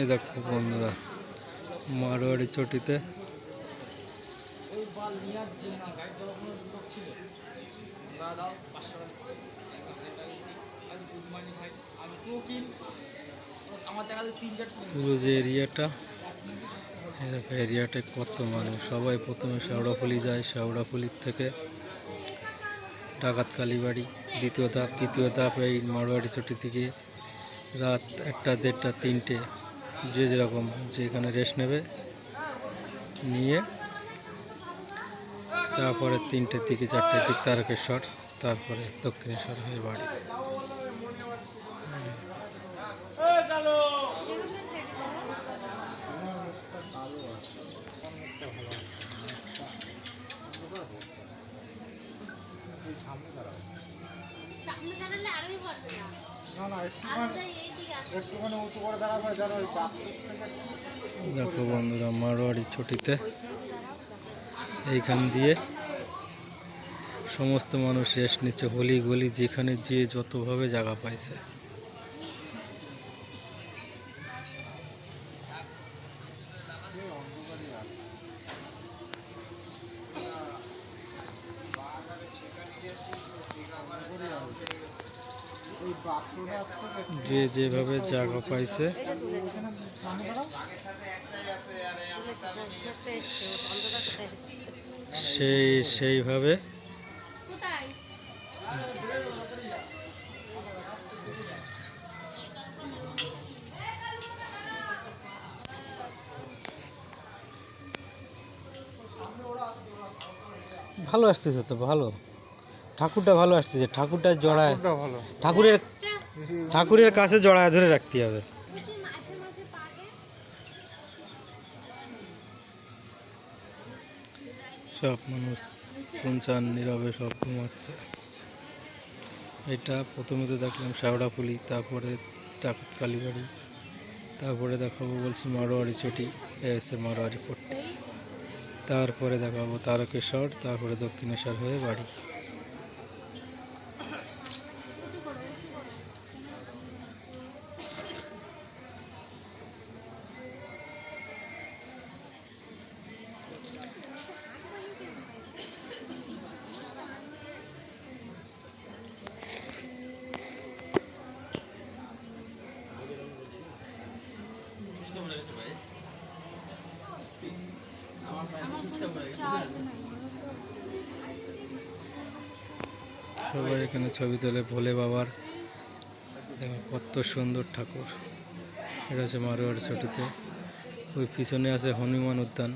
এই দেখো বন্ধুরা, মারোয়ারি চটিতে। পুরো যে এরিয়াটা দেখো এরিয়াটা কত মানুষ। সবাই প্রথমে শেওড়াফুলি যায় শেওড়াফুলির থেকে ডাকাত কালীবাড়ি, দ্বিতীয় ধাপ, তৃতীয় ধাপ এই মারোয়ারি চটি থেকে রাত একটা দেড়টা, তিনটে যে যেরকম যেখানে রেস্ট নেবে, নিয়ে তারপরে তিনটের দিকে চারটের দিক, তারকেশ্বর, তারপরে দক্ষিণেশ্বর হয়ে বাড়ি। সামনে দাঁড়ালে আরোই বাস দেখো বন্ধুরা মারোয়ারি ছুটিতে এইখান দিয়ে সমস্ত মানুষ রেস্ট নিচ্ছে। হলি গলি যেখানে যে যতভাবে জায়গা পাইছে। যে যেভাবে জায়গা পাইছে। সেই সেইভাবে। ভালো আসতেছে তো ভালো। ঠাকুরটা ভালো আসতেছে ঠাকুরটা জড়ায়। ভালো। ঠাকুরের ঠাকুরের কাছে জড়ায় ধরে রাখতে হবে। সব মানুষ শুনছান নীরবে সব ঘুমাচ্ছে। এটা প্রথমে তো দেখলাম শেওড়াফুলি তারপরে টাকাত কালীবাড়ি তারপরে দেখাবো বলছি মারোয়ারি চটি এ হচ্ছে মারোয়ারি পট্টি। তারপরে দেখাবো তারকেশ্বর তারপরে দক্ষিণেশ্বর হয়ে বাড়ি। সবাই এখানে ছবি তোলে ভোলে বাবার। দেখো কত সুন্দর ঠাকুর। এটা হচ্ছে মারোয়ার চটিতে ওই পিছনে আছে হনুমান উদ্যান।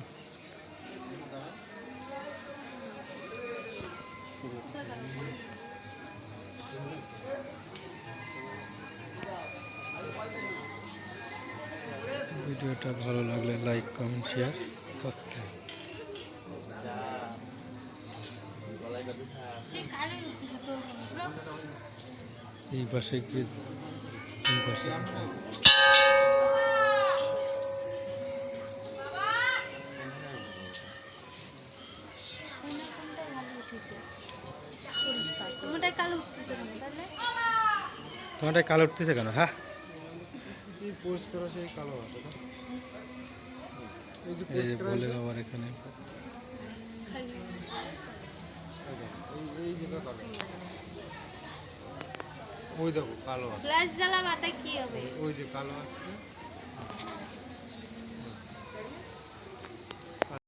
ভিডিওটা ভালো লাগলে লাইক, কমেন্ট, শেয়ার। সাবস্ক্রাইব এই পাশে পাশে কালো উঠতেছে কেন? হ্যাঁ? কি পরিষ্কার আছে এই কালো আছে? এই যে বাবার এখানে। ওই দেখো কালো আছে। ফ্ল্যাশ জ্বালা মাথায় কি হবে? ওই যে কালো আছে।